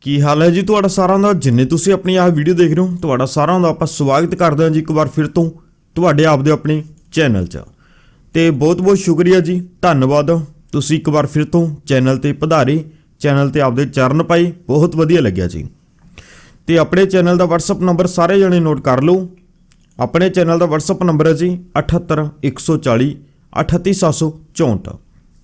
ਕੀ ਹਾਲ ਹੈ ਜੀ ਤੁਹਾਡਾ ਸਾਰਿਆਂ ਦਾ? ਜਿੰਨੇ ਤੁਸੀਂ ਆਪਣੀ ਆਹ ਵੀਡੀਓ ਦੇਖ ਰਹੇ ਹੋ, ਤੁਹਾਡਾ ਸਾਰਿਆਂ ਦਾ ਆਪਾਂ ਸਵਾਗਤ ਕਰਦੇ ਹਾਂ ਜੀ ਇੱਕ ਵਾਰ ਫਿਰ ਤੋਂ ਤੁਹਾਡੇ ਆਪਦੇ ਆਪਣੇ ਚੈਨਲ 'ਚ। ਤੇ ਬਹੁਤ-ਬਹੁਤ ਸ਼ੁਕਰੀਆ ਜੀ, ਧੰਨਵਾਦ। ਤੁਸੀਂ ਇੱਕ ਵਾਰ ਫਿਰ ਤੋਂ ਚੈਨਲ ਤੇ ਪਧਾਰੇ ਚੈਨਲ ਤੇ ਆਪਦੇ ਚਰਨ ਪਾਈ, ਬਹੁਤ ਵਧੀਆ ਲੱਗਿਆ ਜੀ। ਤੇ ਆਪਣੇ ਚੈਨਲ ਦਾ WhatsApp ਨੰਬਰ ਸਾਰੇ ਜਣੇ ਨੋਟ ਕਰ ਲਓ। ਆਪਣੇ ਚੈਨਲ ਦਾ WhatsApp ਨੰਬਰ ਹੈ ਜੀ 78140 38764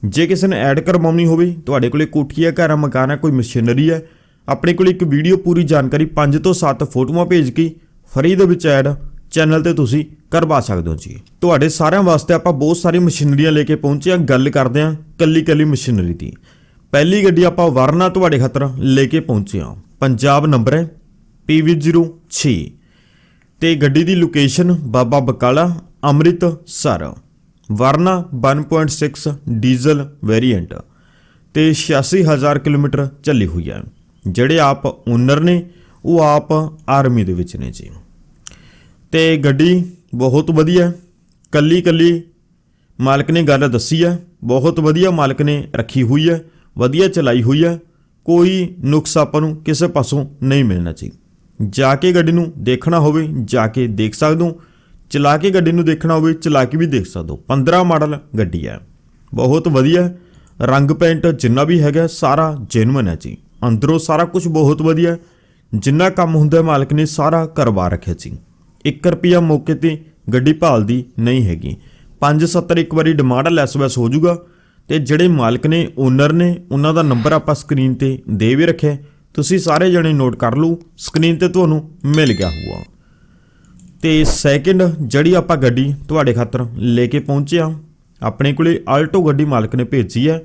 ਜੇ ਕਿਸੇ ਨੇ ਐਡ ਕਰਵਾਉਣੀ ਹੋਵੇ, ਤੁਹਾਡੇ ਕੋਲੇ ਕੋਠੀ ਹੈ, ਘਰ ਹੈ, ਮਕਾਨ ਹੈ, ਕੋਈ ਮਸ਼ੀਨਰੀ ਹੈ ਆਪਣੇ ਕੋਲ ਇੱਕ ਵੀਡੀਓ ਪੂਰੀ ਜਾਣਕਾਰੀ 5 ਤੋਂ 7 ਫੋਟੋਆਂ ਭੇਜ ਕੇ ਫਰੀ ਦੇ ਵਿੱਚ ਐਡ ਚੈਨਲ ਤੇ ਤੁਸੀਂ ਕਰਵਾ ਸਕਦੇ ਹੋ ਜੀ। ਤੁਹਾਡੇ ਸਾਰਿਆਂ ਵਾਸਤੇ ਆਪਾਂ ਬਹੁਤ ਸਾਰੀ ਮਸ਼ੀਨਰੀਆਂ ਲੈ ਕੇ ਪਹੁੰਚੇ ਹਾਂ, ਗੱਲ ਕਰਦੇ ਹਾਂ ਕੱਲੀ ਕੱਲੀ ਮਸ਼ੀਨਰੀ ਦੀ। ਪਹਿਲੀ ਗੱਡੀ ਆਪਾਂ ਵਰਨਾ ਤੁਹਾਡੇ ਖਾਤਰ ਲੈ ਕੇ ਪਹੁੰਚੇ ਹਾਂ। ਪੰਜਾਬ ਨੰਬਰ ਹੈ PV06 ਤੇ ਗੱਡੀ ਦੀ location Baba Bakala, Amritsar. Verna 1.6 diesel variant. ਤੇ 86000 ਕਿਲੋਮੀਟਰ ਚੱਲੀ ਹੋਈ ਹੈ। ਜਿਹੜੇ ਆਪ ਓਨਰ ਨੇ, ਉਹ ਆਪ ਆਰਮੀ ਦੇ ਵਿੱਚ ਨੇ ਜੀ। ਤੇ ਗੱਡੀ ਬਹੁਤ ਵਧੀਆ ਕੱਲੀ ਕੱਲੀ ਮਾਲਕ ਨੇ ਗੱਲ ਦੱਸੀ ਹੈ ਬਹੁਤ ਵਧੀਆ ਮਾਲਕ ਨੇ ਰੱਖੀ ਹੋਈ ਹੈ ਵਧੀਆ ਚਲਾਈ ਹੋਈ ਹੈ ਕੋਈ ਨੁਕਸ ਆਪਾਂ ਨੂੰ ਕਿਸੇ ਪਾਸੋਂ ਨਹੀਂ ਮਿਲਣਾ ਚਾਹੀਦਾ ਜਾ ਕੇ ਗੱਡੀ ਨੂੰ ਦੇਖਣਾ ਹੋਵੇ, ਜਾ ਕੇ ਦੇਖ ਸਕਦੇ ਹੋ, ਚਲਾ ਕੇ ਗੱਡੀ ਨੂੰ ਦੇਖਣਾ ਹੋਵੇ, ਚਲਾ ਕੇ ਵੀ ਦੇਖ ਸਕਦੇ ਹੋ। 15 ਮਾਡਲ ਗੱਡੀ ਹੈ ਬਹੁਤ ਵਧੀਆ ਰੰਗ ਪੈਂਟ ਜਿੰਨਾ ਵੀ ਹੈਗਾ, ਸਾਰਾ ਜੈਨੂਇਨ ਹੈ ਜੀ। ਅੰਦਰੋਂ ਸਾਰਾ ਕੁਝ ਬਹੁਤ ਵਧੀਆ ਜਿੰਨਾ ਕੰਮ ਹੁੰਦਾ ਮਾਲਕ ਨੇ ਸਾਰਾ ਕਰਵਾ ਰੱਖਿਆ ਸੀ। 1 ਰੁਪਿਆ ਮੌਕੇ ਤੇ ਗੱਡੀ ਭਾਲਦੀ ਨਹੀਂ ਹੈਗੀ। 570 ਇੱਕ ਵਾਰੀ ਡਿਮਾਂਡ ਲੈਸ ਵੈਸ ਹੋ ਜਾਊਗਾ ਤੇ ਜਿਹੜੇ ਮਾਲਕ ਨੇ ਓਨਰ ਨੇ, ਉਹਨਾਂ ਦਾ ਨੰਬਰ ਆਪਾਂ ਸਕਰੀਨ ਤੇ ਦੇ ਵੀ ਰੱਖਿਆ ਤੁਸੀਂ ਸਾਰੇ ਜਣੇ ਨੋਟ ਕਰ ਲਓ ਸਕਰੀਨ ਤੇ ਤੁਹਾਨੂੰ ਮਿਲ ਗਿਆ ਹੋਊਗਾ। ਤੇ ਸੈਕਿੰਡ ਜਿਹੜੀ ਆਪਾਂ ਗੱਡੀ ਤੁਹਾਡੇ ਖਾਤਰ ਲੈ ਕੇ ਪਹੁੰਚਿਆ ਆਪਣੇ ਕੋਲੇ ਆਲਟੋ ਗੱਡੀ ਮਾਲਕ ਨੇ ਭੇਜੀ ਹੈ।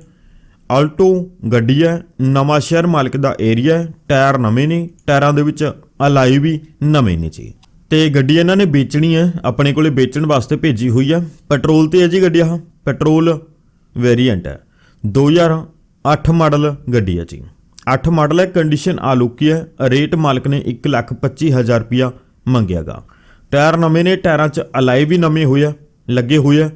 ਆਲਟੋ ਗੱਡੀ ਹੈ, ਨਵਾਂ ਸ਼ਹਿਰ ਮਾਲਕ ਦਾ ਏਰੀਆ ਹੈ, ਟਾਇਰ ਨਵੇਂ ਨੇ, ਟਾਇਰਾਂ ਦੇ ਵਿੱਚ ਅਲਾਈ ਵੀ ਨਵੇਂ ਨੇ ਜੀ। ਤੇ ਗੱਡੀ ਇਹਨਾਂ ਨੇ ਵੇਚਣੀ ਹੈ, ਆਪਣੇ ਕੋਲੇ ਵੇਚਣ ਵਾਸਤੇ ਭੇਜੀ ਹੋਈ ਹੈ। ਪੈਟਰੋਲ ਤੇ ਹੈ ਜੀ ਗੱਡੀ ਆਹ, ਪੈਟਰੋਲ ਵੇਰੀਐਂਟ ਹੈ। 2008 ਮਾਡਲ ਗੱਡੀ ਹੈ ਜੀ। 8 ਮਾਡਲ ਹੈ ਕੰਡੀਸ਼ਨ ਆਲੂਕੀ ਹੈ, ਰੇਟ ਮਾਲਕ ਨੇ 125000 ਰੁਪਿਆ ਮੰਗਿਆਗਾ। ਟਾਇਰ ਨਵੇਂ ਨੇ, ਟਾਇਰਾਂ 'ਚ ਅਲਾਈ ਵੀ ਨਵੇਂ ਹੋਏ ਆ, ਲੱਗੇ ਹੋਏ ਆ।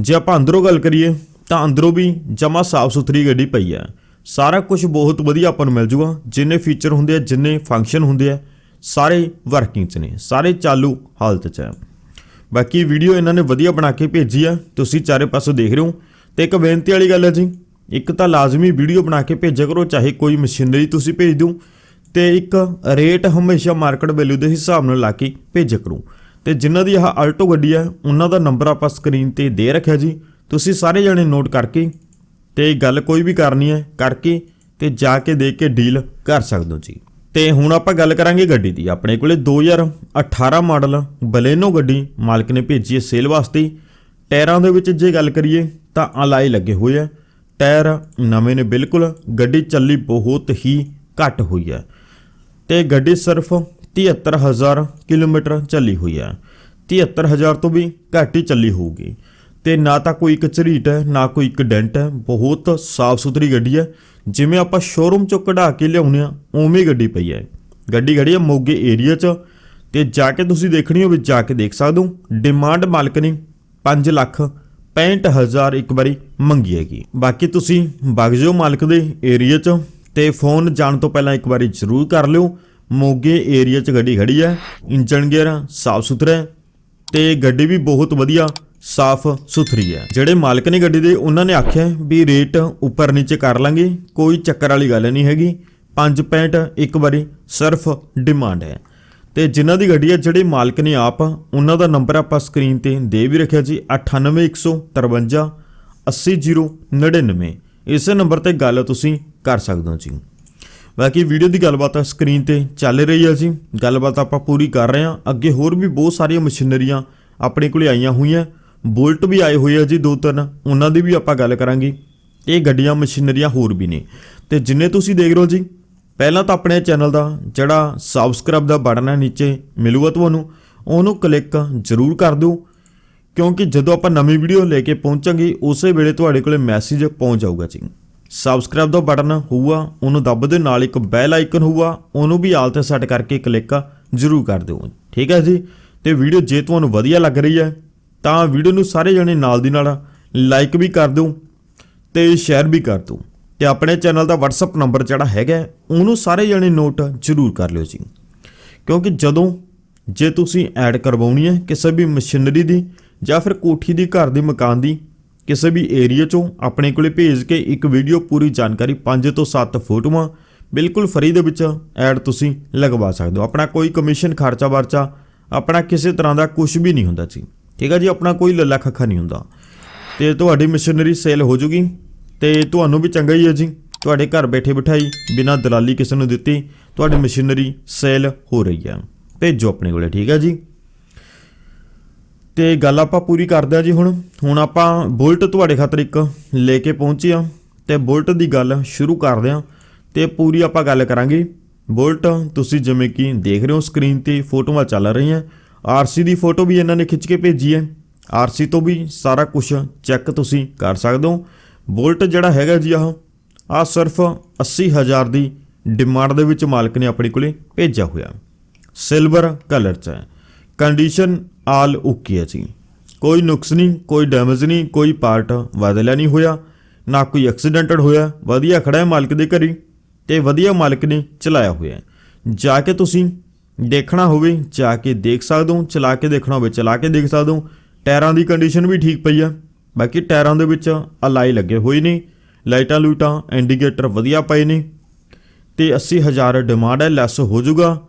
ਜੇ ਆਪਾਂ ਅੰਦਰੋਂ ਗੱਲ ਕਰੀਏ ਤਾਂ ਅੰਦਰੋਂ ਵੀ ਜਮਾ ਸਾਫ਼ ਸੁਥਰੀ ਗੱਡੀ ਪਈ ਆ ਸਾਰਾ ਕੁਝ ਬਹੁਤ ਵਧੀਆ ਆਪਾਂ ਨੂੰ ਮਿਲ ਜੂਗਾ। ਜਿੰਨੇ ਫੀਚਰ ਹੁੰਦੇ ਆ, ਜਿੰਨੇ ਫੰਕਸ਼ਨ ਹੁੰਦੇ ਆ, ਸਾਰੇ ਵਰਕਿੰਗ 'ਚ ਨੇ, ਸਾਰੇ ਚਾਲੂ ਹਾਲਤ 'ਚ ਆ। ਬਾਕੀ ਵੀਡੀਓ ਇਹਨਾਂ ਨੇ ਵਧੀਆ ਬਣਾ ਕੇ ਭੇਜੀ ਆ, ਤੁਸੀਂ ਚਾਰੇ ਪਾਸੋਂ ਦੇਖ ਰਹੇ ਹੋ। ਤੇ ਇੱਕ ਬੇਨਤੀ ਵਾਲੀ ਗੱਲ ਹੈ ਜੀ, ਇੱਕ ਤਾਂ ਲਾਜ਼ਮੀ ਵੀਡੀਓ ਬਣਾ ਕੇ ਭੇਜਿਆ ਕਰੋ, ਚਾਹੇ ਕੋਈ ਮਸ਼ੀਨਰੀ ਤੁਸੀਂ ਭੇਜ ਦਿਓ, ਤੇ ਇੱਕ ਰੇਟ ਹਮੇਸ਼ਾ ਮਾਰਕੀਟ ਵੈਲਿਊ ਦੇ ਹਿਸਾਬ ਨਾਲ ਲਾ ਕੇ ਭੇਜਿਆ ਕਰੋ। ਤੇ ਜਿਨ੍ਹਾਂ ਦੀ ਆਹ ਆਲਟੋ ਗੱਡੀ ਹੈ, ਉਹਨਾਂ ਦਾ ਨੰਬਰ ਆਪਾਂ ਸਕਰੀਨ ਤੇ ਦੇ ਰੱਖਿਆ ਜੀ। ਤੁਸੀਂ ਸਾਰੇ ਜਣੇ ਨੋਟ ਕਰਕੇ ਤੇ ਗੱਲ ਕੋਈ ਵੀ ਕਰਨੀ ਹੈ ਕਰਕੇ ਤੇ ਜਾ ਕੇ ਦੇਖ ਕੇ ਡੀਲ ਕਰ ਸਕਦੇ ਹੋ ਜੀ। ਤੇ ਹੁਣ ਆਪਾਂ ਗੱਲ ਕਰਾਂਗੇ ਗੱਡੀ ਦੀ। ਆਪਣੇ ਕੋਲੇ 2018 ਮਾਡਲ ਬਲੇਨੋ ਗੱਡੀ ਮਾਲਕ ਨੇ ਭੇਜੀ ਹੈ ਸੇਲ ਵਾਸਤੇ। ਟਾਇਰਾਂ ਦੇ ਵਿੱਚ ਜੇ ਗੱਲ ਕਰੀਏ ਤਾਂ ਅਲਾਈ ਲੱਗੇ ਹੋਏ ਆ। ਟਾਇਰ ਨਵੇਂ ਨੇ ਬਿਲਕੁਲ, ਗੱਡੀ ਚੱਲੀ ਬਹੁਤ ਹੀ ਘੱਟ ਹੋਈ ਹੈ ਤੇ ਗੱਡੀ ਸਿਰਫ 73000 ਕਿਲੋਮੀਟਰ ਚੱਲੀ ਹੋਈ ਹੈ 73000 ਤੋਂ ਵੀ ਘੱਟ ਹੀ ਚੱਲੀ ਹੋਊਗੀ। ਤੇ ਨਾ ਤਾਂ ਕੋਈ ਇੱਕ ਝਰੀਟ ਹੈ, ਨਾ ਕੋਈ ਇੱਕ ਡੈਂਟ ਹੈ। ਬਹੁਤ ਸਾਫ਼ ਸੁਥਰੀ ਗੱਡੀ ਹੈ। ਜਿਵੇਂ ਆਪਾਂ ਸ਼ੋਰੂਮ ਚੋਂ ਕਢਾ ਕੇ ਲਿਆਉਂਦੇ ਆ ਉਵੇਂ ਗੱਡੀ ਪਈ ਹੈ। ਗੱਡੀ ਖੜੀ ਹੈ ਮੋਗੇ ਏਰੀਆ 'ਚ ਤੇ ਜਾ ਕੇ ਤੁਸੀਂ ਦੇਖਣੀ ਹੋਵੇ, ਜਾ ਕੇ ਦੇਖ ਸਕਦੇ ਹੋ। ਡਿਮਾਂਡ ਮਾਲਕ ਨੇ 5 ਲੱਖ 65000 ਇੱਕ ਵਾਰੀ ਮੰਗੀ ਹੈਗੀ। ਬਾਕੀ ਤੁਸੀਂ ਵਗ ਜਾਓ ਮਾਲਕ ਦੇ ਏਰੀਆ 'ਚ ਤੇ ਫੋਨ ਜਾਣ ਤੋਂ ਪਹਿਲਾਂ ਇੱਕ ਵਾਰੀ ਜ਼ਰੂਰ ਕਰ ਲਿਓ। ਮੋਗੇ ਏਰੀਆ 'ਚ ਗੱਡੀ ਖੜੀ ਹੈ। ਇੰਜਨ ਗੇਅਰ ਸਾਫ਼ ਸੁਥਰਾ ਹੈ ਤੇ ਗੱਡੀ ਵੀ ਬਹੁਤ ਵਧੀਆ। ਸਾਫ਼ ਸੁਥਰੀ ਹੈ। ਜਿਹੜੇ ਮਾਲਕ ਨੇ ਗੱਡੀ ਦੇ, ਉਹਨਾਂ ਨੇ ਆਖਿਆ ਵੀ ਰੇਟ ਉੱਪਰ ਨੀਚੇ ਕਰ ਲਾਂਗੇ, ਕੋਈ ਚੱਕਰ ਵਾਲੀ ਗੱਲ ਨਹੀਂ ਹੈਗੀ। 5.65 ਇੱਕ ਵਾਰੀ ਸਿਰਫ ਡਿਮਾਂਡ ਹੈ। ਤੇ ਜਿਨ੍ਹਾਂ ਦੀ ਗੱਡੀ ਹੈ, ਜਿਹੜੇ ਮਾਲਕ ਨੇ ਆਪ, ਉਹਨਾਂ ਦਾ ਨੰਬਰ ਆਪਾਂ ਸਕਰੀਨ ਤੇ ਦੇ ਵੀ ਰੱਖਿਆ ਜੀ 98153 80099 ਇਸੇ ਨੰਬਰ ਤੇ ਗੱਲ ਤੁਸੀਂ ਕਰ ਸਕਦੇ ਹੋ ਜੀ। ਬਾਕੀ ਵੀਡੀਓ ਦੀ ਗੱਲਬਾਤ ਸਕਰੀਨ ਤੇ ਚੱਲ ਰਹੀ ਹੈ ਜੀ। ਗੱਲਬਾਤ ਆਪਾਂ ਪੂਰੀ ਕਰ ਰਹੇ ਹਾਂ। ਅੱਗੇ ਹੋਰ ਵੀ ਬਹੁਤ ਸਾਰੀਆਂ ਮਸ਼ੀਨਰੀਆਂ ਆਪਣੇ ਕੋਲੇ ਆਈਆਂ ਹੋਈਆਂ। ਬੁਲਟ ਵੀ ਆਏ ਹੋਏ ਆ ਜੀ ਦੋ ਤਿੰਨ, ਉਹਨਾਂ ਦੀ ਵੀ ਆਪਾਂ ਗੱਲ ਕਰਾਂਗੇ। ਇਹ ਗੱਡੀਆਂ, ਮਸ਼ੀਨਰੀਆਂ ਹੋਰ ਵੀ ਨੇ। ਤੇ ਜਿੰਨੇ ਤੁਸੀਂ ਦੇਖ ਰਹੇ ਹੋ ਜੀ, ਪਹਿਲਾਂ ਤਾਂ ਆਪਣੇ ਚੈਨਲ ਦਾ ਜਿਹੜਾ ਸਬਸਕ੍ਰਾਈਬ ਦਾ ਬਟਨ ਹੈ ਨੀਚੇ ਮਿਲੂਗਾ ਤੁਹਾਨੂੰ, ਉਹਨੂੰ ਕਲਿੱਕ ਜ਼ਰੂਰ ਕਰ ਦਿਓ। ਕਿਉਂਕਿ ਜਦੋਂ ਆਪਾਂ ਨਵੀਂ ਵੀਡੀਓ ਲੈ ਕੇ ਪਹੁੰਚਾਂਗੇ, ਉਸੇ ਵੇਲੇ ਤੁਹਾਡੇ ਕੋਲੇ ਮੈਸੇਜ ਪਹੁੰਚ ਜਾਊਗਾ ਜੀ। ਸਬਸਕ੍ਰਾਈਬ ਦਾ ਬਟਨ ਹੋਊਗਾ, ਉਹਨੂੰ ਦੱਬ ਦੇ ਨਾਲ ਇੱਕ ਬੈਲ ਆਈਕਨ ਹੋਊਗਾ, ਉਹਨੂੰ ਵੀ ਆਲ ਤੇ ਸੈੱਟ ਕਰਕੇ ਕਲਿੱਕ ਜ਼ਰੂਰ ਕਰ ਦਿਓ। ਠੀਕ ਹੈ ਜੀ? ਤੇ ਵੀਡੀਓ ਜੇ ਤੁਹਾਨੂੰ ਵਧੀਆ ਲੱਗ ਰਹੀ ਹੈ ਤਾਂ ਵੀਡੀਓ ਨੂੰ ਸਾਰੇ ਜਣੇ ਨਾਲ ਦੀ ਨਾਲ ਲਾਈਕ ਵੀ ਕਰ ਦਿਓ ਤੇ ਸ਼ੇਅਰ ਵੀ ਕਰ ਦਿਓ। ਤੇ ਆਪਣੇ ਚੈਨਲ ਦਾ WhatsApp ਨੰਬਰ ਜਿਹੜਾ ਹੈਗਾ ਉਹਨੂੰ ਸਾਰੇ ਜਣੇ ਨੋਟ ਜ਼ਰੂਰ ਕਰ ਲਿਓ ਜੀ। ਕਿਉਂਕਿ ਜਦੋਂ ਜੇ ਤੁਸੀਂ ਐਡ ਕਰਵਾਉਣੀ ਹੈ ਕਿਸੇ ਵੀ ਮਸ਼ੀਨਰੀ ਦੀ ਜਾਂ ਫਿਰ ਕੋਠੀ ਦੀ, ਘਰ ਦੀ, ਮਕਾਨ ਦੀ, ਕਿਸੇ ਵੀ ਏਰੀਆ ਚੋਂ ਆਪਣੇ ਕੋਲੇ ਭੇਜ ਕੇ ਇੱਕ ਵੀਡੀਓ ਪੂਰੀ ਜਾਣਕਾਰੀ 5 ਤੋਂ 7 ਫੋਟੋਆਂ ਬਿਲਕੁਲ ਫਰੀ ਦੇ ਵਿੱਚ ਐਡ ਤੁਸੀਂ ਲਗਵਾ ਸਕਦੇ ਹੋ। ਆਪਣਾ ਕੋਈ ਕਮਿਸ਼ਨ ਖਰਚਾ ਵਰਚਾ ਆਪਣਾ ਕਿਸੇ ਤਰ੍ਹਾਂ ਦਾ ਕੁਝ ਵੀ ਨਹੀਂ ਹੁੰਦਾ ਜੀ। ਠੀਕ ਹੈ ਜੀ, ਆਪਣਾ ਕੋਈ ਲੱਲਾ ਖੱਖਾ ਨਹੀਂ ਹੁੰਦਾ। ਤੇ ਤੁਹਾਡੀ ਮਸ਼ੀਨਰੀ ਸੇਲ ਹੋ ਜੂਗੀ। ਤੇ ਤੁਹਾਨੂੰ ਵੀ ਚੰਗਾ ਹੀ ਹੈ ਜੀ। ਤੁਹਾਡੇ ਘਰ ਬੈਠੇ ਬਿਠਾਈ, ਬਿਨਾਂ ਦਲਾਲੀ ਕਿਸੇ ਨੂੰ ਦਿੱਤੀ, ਤੁਹਾਡੀ ਮਸ਼ੀਨਰੀ ਸੇਲ ਹੋ ਰਹੀ ਹੈ ਭੇਜੋ ਆਪਣੇ ਕੋਲੇ, ਠੀਕ ਹੈ ਜੀ। ਤੇ ਗੱਲ ਆਪਾਂ ਪੂਰੀ ਕਰਦੇ ਆ ਜੀ ਹੁਣ। ਹੁਣ ਆਪਾਂ ਬੁਲਟ ਤੁਹਾਡੇ ਖਾਤਰ ਇੱਕ ਲੈ ਕੇ ਪਹੁੰਚੇ ਆ। ਤੇ ਬੁਲਟ ਦੀ ਗੱਲ ਸ਼ੁਰੂ ਕਰਦੇ ਆ। ਤੇ ਪੂਰੀ ਆਪਾਂ ਗੱਲ ਕਰਾਂਗੇ। ਬੁਲਟ ਤੁਸੀਂ ਜਿਵੇਂ ਕਿ ਦੇਖ ਰਹੇ ਹੋ ਸਕਰੀਨ ਤੇ ਫੋਟੋਆਂ ਚੱਲ ਰਹੀਆਂ। ਆਰਸੀ ਦੀ ਫੋਟੋ ਵੀ ਇਹਨਾਂ ਨੇ ਖਿੱਚ ਕੇ ਭੇਜੀ ਹੈ। ਆਰਸੀ ਤੋਂ ਵੀ ਸਾਰਾ ਕੁਝ ਚੈੱਕ ਤੁਸੀਂ ਕਰ ਸਕਦੇ ਹੋ। ਬੋਲਟ ਜਿਹੜਾ ਹੈਗਾ ਜੀ ਆਹ ਆ ਸਿਰਫ 80000 ਦੀ ਡਿਮਾਂਡ ਦੇ ਵਿੱਚ ਮਾਲਕ ਨੇ ਆਪਣੇ ਕੋਲੇ ਭੇਜਿਆ ਹੋਇਆ। ਸਿਲਵਰ ਕਲਰ ਚ ਹੈ। ਕੰਡੀਸ਼ਨ ਆਲ ਓਕੇ ਹੈ ਜੀ। ਕੋਈ ਨੁਕਸ ਨਹੀਂ, ਕੋਈ ਡੈਮੇਜ ਨਹੀਂ, ਕੋਈ ਪਾਰਟ ਬਦਲਿਆ ਨਹੀਂ ਹੋਇਆ। ਨਾ ਕੋਈ ਐਕਸੀਡੈਂਟਡ ਹੋਇਆ। ਵਧੀਆ ਖੜਾ ਹੈ ਮਾਲਕ ਦੇ ਘਰੀ ਤੇ ਵਧੀਆ ਮਾਲਕ ਨੇ ਚਲਾਇਆ ਹੋਇਆ ਜਾ ਕੇ ਤੁਸੀਂ ਦੇਖਣਾ ਹੋਵੇ ਜਾ ਕੇ ਦੇਖ ਸਕਦੇ ਹੋ, ਚਲਾ ਕੇ ਦੇਖਣਾ ਹੋਵੇ, ਚਲਾ ਕੇ ਦੇਖ ਸਕਦੇ ਹੋ। ਟਾਇਰਾਂ ਦੀ ਕੰਡੀਸ਼ਨ ਵੀ ਠੀਕ ਪਈ ਆ। ਬਾਕੀ ਟਾਇਰਾਂ ਦੇ ਵਿੱਚ ਅਲਾਈ ਲੱਗੇ ਹੋਏ ਨੇ। ਲਾਈਟਾਂ ਲੂਟਾਂ ਇੰਡੀਕੇਟਰ ਵਧੀਆ ਪਏ ਨੇ। ਤੇ 80000 ਡਿਮਾਂਡ ਹੈ ਲੈਸ ਹੋ ਜਾਊਗਾ।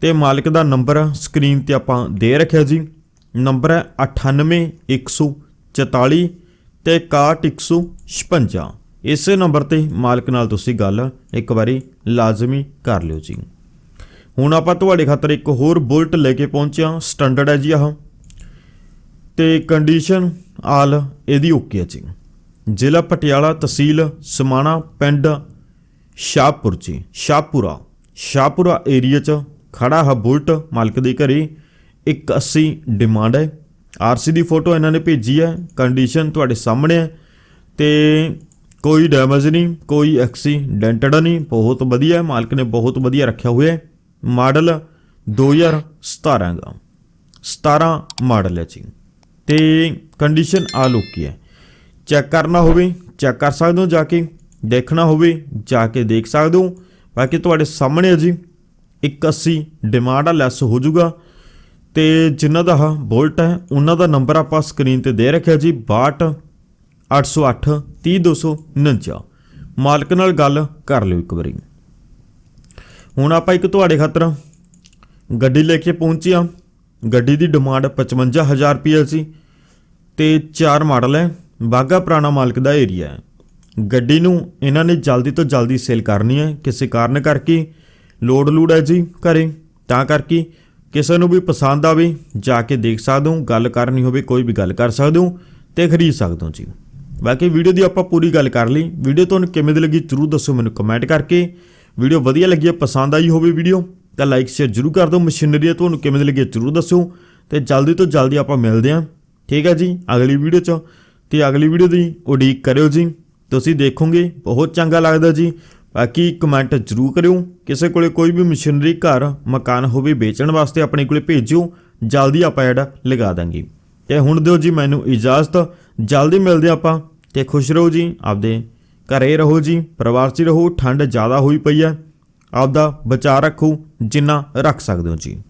ਤੇ ਮਾਲਕ ਦਾ ਨੰਬਰ ਸਕਰੀਨ ਤੇ ਆਪਾਂ ਦੇ ਰੱਖਿਆ ਜੀ। ਨੰਬਰ ਹੈ 98144 ਤੇ 61156 ਇਸੇ ਨੰਬਰ ਤੇ ਮਾਲਕ ਨਾਲ ਤੁਸੀਂ ਗੱਲ ਇੱਕ ਵਾਰੀ ਲਾਜ਼ਮੀ ਕਰ ਲਿਓ ਜੀ। ਹੁਣ ਆਪਾਂ ਤੁਹਾਡੇ ਖਾਤਰ ਇੱਕ ਹੋਰ ਬੁਲਟ ਲੈ ਕੇ ਪਹੁੰਚਿਆ ਸਟੈਂਡਰਡ ਹੈ ਜੀ ਆਹ। ਤੇ ਕੰਡੀਸ਼ਨ ਆਲ ਇਹਦੀ ਓਕੇ ਹੈ ਜੀ। ਜ਼ਿਲ੍ਹਾ ਪਟਿਆਲਾ, ਤਹਿਸੀਲ ਸਮਾਣਾ, ਪਿੰਡ ਸ਼ਾਹਪੁਰ ਜੀ। ਸ਼ਾਹਪੁਰਾ ਸ਼ਾਹਪੁਰਾ ਏਰੀਆ 'ਚ ਖੜਾ ਹੈ ਬੁਲਟ ਮਾਲਕ ਦੇ ਘਰੇ 180 ਡਿਮਾਂਡ ਹੈ। ਆਰਸੀ ਦੀ ਫੋਟੋ ਇਹਨਾਂ ਨੇ ਭੇਜੀ ਹੈ ਕੰਡੀਸ਼ਨ ਤੁਹਾਡੇ ਸਾਹਮਣੇ ਹੈ। ਤੇ ਕੋਈ ਡੈਮੇਜ ਨਹੀਂ, ਕੋਈ ਐਕਸੀਡੈਂਟਡ ਨਹੀਂ, ਬਹੁਤ ਵਧੀਆ ਮਾਲਕ ਨੇ ਬਹੁਤ ਵਧੀਆ ਰੱਖਿਆ ਹੋਇਆ ਹੈ। ਮਾਡਲ 2017 ਦਾ। 17 ਮਾਡਲ ਹੈ ਜੀ। ਤੇ ਕੰਡੀਸ਼ਨ ਆ ਲੋਕੀ ਹੈ। ਚੈੱਕ ਕਰਨਾ ਹੋਵੇ ਚੈੱਕ ਕਰ ਸਕਦੇ ਹੋ ਜਾ ਕੇ। ਦੇਖਣਾ ਹੋਵੇ, ਜਾ ਕੇ ਦੇਖ ਸਕਦੇ ਹੋ। ਬਾਕੀ ਤੁਹਾਡੇ ਸਾਹਮਣੇ ਹੈ ਜੀ 81 ਡਿਮਾਂਡ ਆ ਲੈਸ ਹੋ ਜਾਊਗਾ। ਤੇ ਜਿਨ੍ਹਾਂ ਦਾ ਵੋਲਟ ਹੈ, ਉਹਨਾਂ ਦਾ ਨੰਬਰ ਆਪਾਂ ਸਕਰੀਨ ਤੇ ਦੇ ਰੱਖਿਆ ਜੀ 62 808 30249 ਮਾਲਕ ਨਾਲ ਗੱਲ ਕਰ ਲਿਓ ਇੱਕ ਵਾਰੀ। ਹੁਣ ਆਪਾਂ ਇੱਕ ਤੁਹਾਡੇ ਖਾਤਰ ਗੱਡੀ ਲੈ ਕੇ ਪਹੁੰਚਿਆ ਗੱਡੀ ਦੀ ਡਿਮਾਂਡ 55000 ਰੁਪਏ ਸੀ ਤੇ ਚਾਰ ਮਾਡਲ ਹੈ। ਬਾਗਾ ਪੁਰਾਣਾ ਮਾਲਕ ਦਾ ਏਰੀਆ ਹੈ। ਗੱਡੀ ਨੂੰ ਇਹਨਾਂ ਨੇ ਜਲਦੀ ਤੋਂ ਜਲਦੀ ਸੇਲ ਕਰਨੀ ਹੈ। ਕਿਸੇ ਕਾਰਨ ਕਰਕੇ ਲੋਡ ਲੂਡ ਹੈ ਜੀ ਘਰੇ। ਤਾਂ ਕਰਕੇ ਕਿਸੇ ਨੂੰ ਵੀ ਪਸੰਦ ਆਵੇ, ਜਾ ਕੇ ਦੇਖ ਸਕਦੇ ਹੋ। ਗੱਲ ਕਰਨੀ ਹੋਵੇ, ਕੋਈ ਵੀ ਗੱਲ ਕਰ ਸਕਦੇ ਹੋ ਤੇ ਖਰੀਦ ਸਕਦੇ ਹੋ ਜੀ। ਬਾਕੀ ਵੀਡੀਓ ਦੀ ਆਪਾਂ ਪੂਰੀ ਗੱਲ ਕਰ ਲਈ। ਵੀਡੀਓ ਤੁਹਾਨੂੰ ਕਿਵੇਂ ਦੀ ਲੱਗੀ ਜਰੂਰ ਦੱਸੋ ਮੈਨੂੰ ਕਮੈਂਟ ਕਰਕੇ। ਵੀਡੀਓ ਵਧੀਆ ਲੱਗੀ ਹੈ, ਪਸੰਦ ਆਈ ਹੋਵੇ ਵੀਡੀਓ, ਤਾਂ ਲਾਈਕ ਸ਼ੇਅਰ ਜਰੂਰ ਕਰ ਦਿਓ। ਮਸ਼ੀਨਰੀ ਤੁਹਾਨੂੰ ਕਿਵੇਂ ਦੀ ਲੱਗੀ ਹੈ, ਜਰੂਰ ਦੱਸਿਓ। ਤੇ ਜਲਦੀ ਤੋਂ ਜਲਦੀ ਆਪਾਂ ਮਿਲਦੇ ਹਾਂ। ਠੀਕ ਹੈ ਜੀ, ਅਗਲੀ ਵੀਡੀਓ 'ਚ। ਤੇ ਅਗਲੀ ਵੀਡੀਓ ਦੀ ਉਡੀਕ ਕਰਿਓ ਜੀ। ਤੁਸੀਂ ਦੇਖੋਗੇ, ਬਹੁਤ ਚੰਗਾ ਲੱਗਦਾ ਜੀ। ਬਾਕੀ ਕਮੈਂਟ ਜਰੂਰ ਕਰਿਓ। ਕਿਸੇ ਕੋਲੇ ਕੋਈ ਵੀ ਮਸ਼ੀਨਰੀ, ਘਰ, ਮਕਾਨ ਹੋਵੇ, ਵੇਚਣ ਵਾਸਤੇ ਆਪਣੇ ਕੋਲੇ ਭੇਜਿਓ। ਜਲਦੀ ਆਪਾਂ ਐਡ ਲਗਾ ਦਾਂਗੇ। ਤੇ ਹੁਣ ਦਿਓ ਜੀ ਮੈਨੂੰ ਇਜਾਜ਼ਤ। ਜਲਦੀ ਮਿਲਦੇ ਆਪਾਂ। ਤੇ ਖੁਸ਼ ਰਹੋ ਜੀ। ਆਪਦੇ ਘਰੇ ਰਹੋ ਜੀ, ਪਰਿਵਾਰ 'ਚ ਰਹੋ, ਠੰਡ ਜ਼ਿਆਦਾ ਹੋਈ ਪਈ ਹੈ। ਆਪਦਾ ਬਚਾਅ ਰੱਖੋ, ਜਿੰਨਾ ਰੱਖ ਸਕਦੇ ਹੋ ਜੀ।